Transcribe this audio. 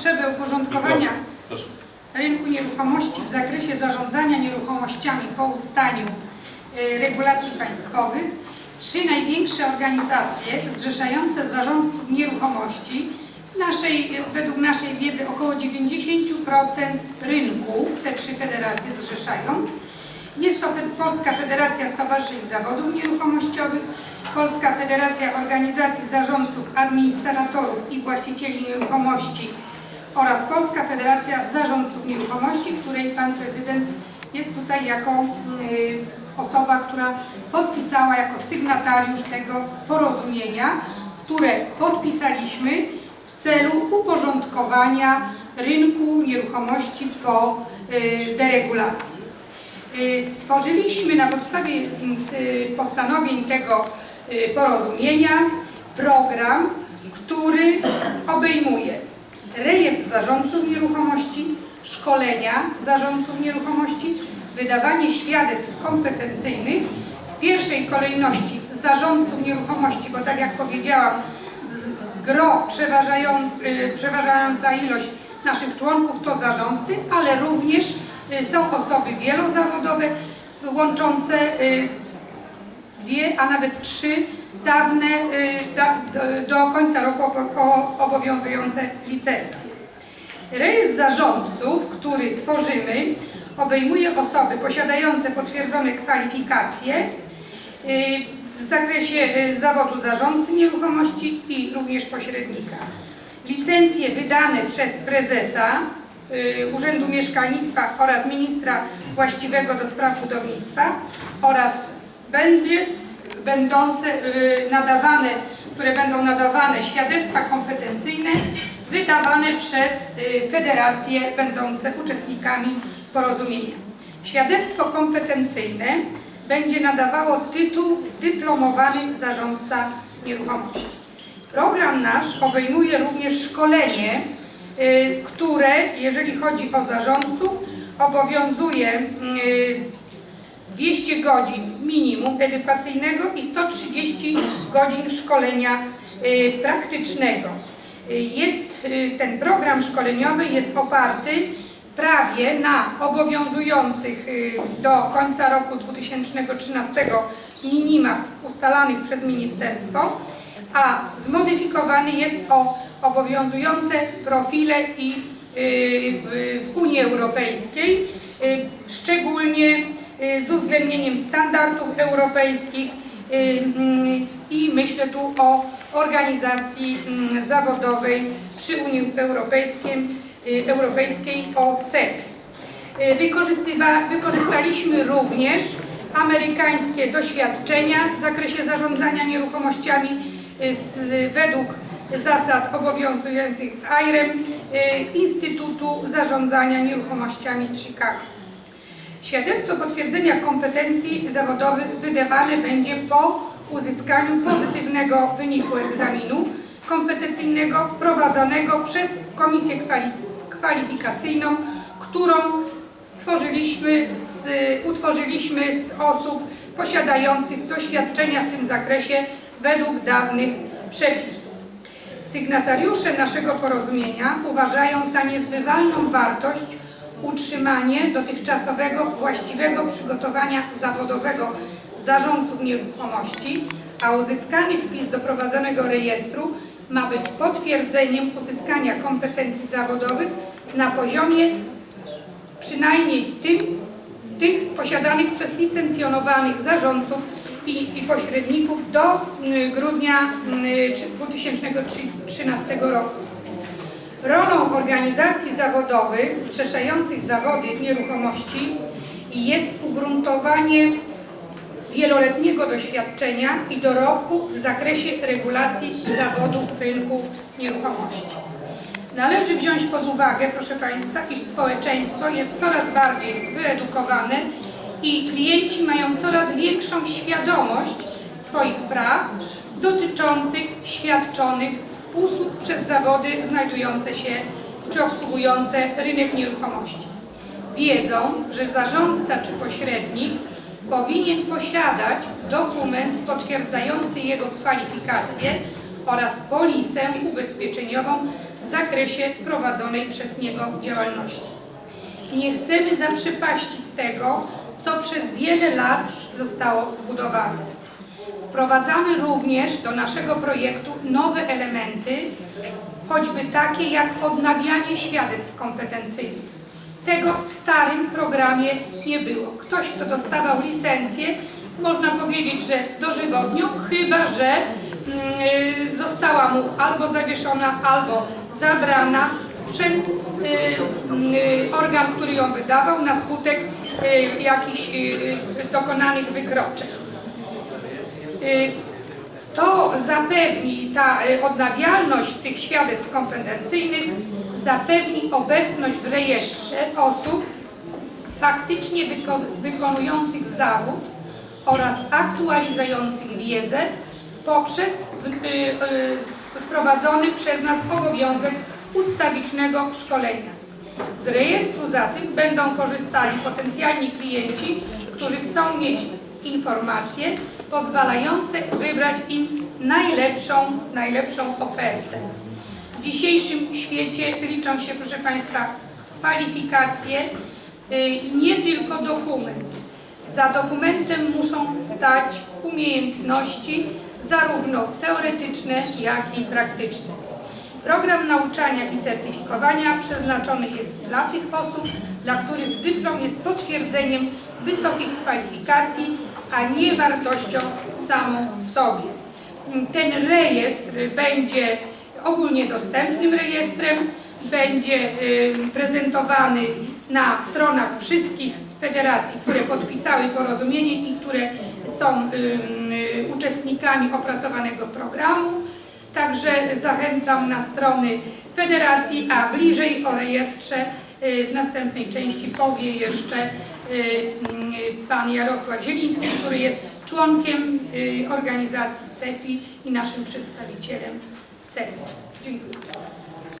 potrzebę uporządkowania rynku nieruchomości w zakresie zarządzania nieruchomościami po ustaniu y, regulacji państwowych, trzy największe organizacje zrzeszające zarządców nieruchomości, naszej, y, według naszej wiedzy około 90% rynku, te trzy federacje zrzeszają. Jest to Polska Federacja Stowarzyszeń Zawodów Nieruchomościowych, Polska Federacja Organizacji Zarządców, Administratorów i Właścicieli Nieruchomości oraz Polska Federacja Zarządców Nieruchomości, której Pan Prezydent jest tutaj jako y, osoba, która podpisała jako sygnatariusz tego porozumienia, które podpisaliśmy w celu uporządkowania rynku nieruchomości po y, deregulacji. Y, Stworzyliśmy na podstawie postanowień tego porozumienia program, który obejmuje rejestr zarządców nieruchomości, szkolenia zarządców nieruchomości, wydawanie świadectw kompetencyjnych, w pierwszej kolejności zarządców nieruchomości, bo tak jak powiedziałam, gro y, przeważająca ilość naszych członków to zarządcy, ale również y, są osoby wielozawodowe łączące y, dwie, a nawet trzy dawne y, do, końca roku obowiązujące licencje. Rejestr zarządców, który tworzymy, obejmuje osoby posiadające potwierdzone kwalifikacje y, w zakresie y, zawodu zarządcy nieruchomości i również pośrednika. Licencje wydane przez prezesa Urzędu Mieszkalnictwa oraz ministra właściwego do spraw budownictwa oraz będzie będące y, nadawane, które będą nadawane świadectwa kompetencyjne wydawane przez y, federacje będące uczestnikami porozumienia. Świadectwo kompetencyjne będzie nadawało tytuł dyplomowany zarządca nieruchomości. Program nasz obejmuje również szkolenie, y, które, jeżeli chodzi o zarządców, obowiązuje 200 godzin minimum edukacyjnego i 130 godzin szkolenia y, praktycznego. Y, Jest y, ten program szkoleniowy jest oparty prawie na obowiązujących do końca roku 2013 minimach ustalanych przez ministerstwo, a zmodyfikowany jest o obowiązujące profile i w- Unii Europejskiej, szczególnie z uwzględnieniem standardów europejskich y, mm, i myślę tu o organizacji mm, zawodowej przy Unii Europejskiej, y, Europejskiej o CEF. Y, Wykorzystywa, wykorzystaliśmy również amerykańskie doświadczenia w zakresie zarządzania nieruchomościami y, według zasad obowiązujących w IREM y, Instytutu Zarządzania Nieruchomościami z Chicago. Świadectwo potwierdzenia kompetencji zawodowych wydawane będzie po uzyskaniu pozytywnego wyniku egzaminu kompetencyjnego wprowadzonego przez Komisję Kwali- Kwalifikacyjną, którą stworzyliśmy, z, utworzyliśmy z osób posiadających doświadczenia w tym zakresie według dawnych przepisów. Sygnatariusze naszego porozumienia uważają za niezbywalną wartość utrzymanie dotychczasowego właściwego przygotowania zawodowego zarządców nieruchomości, a uzyskany wpis do prowadzonego rejestru ma być potwierdzeniem uzyskania kompetencji zawodowych na poziomie przynajmniej tym, tych posiadanych przez licencjonowanych zarządców i, i pośredników do y, grudnia y, 2013 roku. Rolą organizacji zawodowych zrzeszających zawody nieruchomości jest ugruntowanie wieloletniego doświadczenia i dorobku w zakresie regulacji zawodów rynku nieruchomości. Należy wziąć pod uwagę, proszę Państwa, iż społeczeństwo jest coraz bardziej wyedukowane i klienci mają coraz większą świadomość swoich praw dotyczących świadczonych usług przez zawody znajdujące się czy obsługujące rynek nieruchomości. Wiedzą, że zarządca czy pośrednik powinien posiadać dokument potwierdzający jego kwalifikacje oraz polisę ubezpieczeniową w zakresie prowadzonej przez niego działalności. Nie chcemy zaprzepaścić tego, co przez wiele lat zostało zbudowane. Wprowadzamy również do naszego projektu nowe elementy, choćby takie jak odnawianie świadectw kompetencyjnych. Tego w starym programie nie było. Ktoś, kto dostawał licencję, można powiedzieć, że dożywotnio, chyba że mm, y, została mu albo zawieszona, albo zabrana przez y, y, organ, który ją wydawał na skutek y, jakichś y, y, dokonanych wykroczeń. Y, Zapewni, ta y, odnawialność tych świadectw kompetencyjnych zapewni obecność w rejestrze osób faktycznie wyko- wykonujących zawód oraz aktualizujących wiedzę poprzez y, y, wprowadzony przez nas obowiązek ustawicznego szkolenia. Z rejestru za tym będą korzystali potencjalni klienci, którzy chcą mieć informacje pozwalające wybrać im najlepszą, najlepszą ofertę. W dzisiejszym świecie liczą się, proszę Państwa, kwalifikacje, y, nie tylko dokument. Za dokumentem muszą stać umiejętności zarówno teoretyczne, jak i praktyczne. Program nauczania i certyfikowania przeznaczony jest dla tych osób, dla których dyplom jest potwierdzeniem wysokich kwalifikacji, a nie wartością samą w sobie. Ten rejestr będzie ogólnie dostępnym rejestrem, będzie prezentowany na stronach wszystkich federacji, które podpisały porozumienie i które są y, uczestnikami opracowanego programu. Także zachęcam na strony federacji, a bliżej o rejestrze w następnej części powie jeszcze y, y, pan Jarosław Zieliński, który jest członkiem y, organizacji CEPI i naszym przedstawicielem w CEPI. Dziękuję.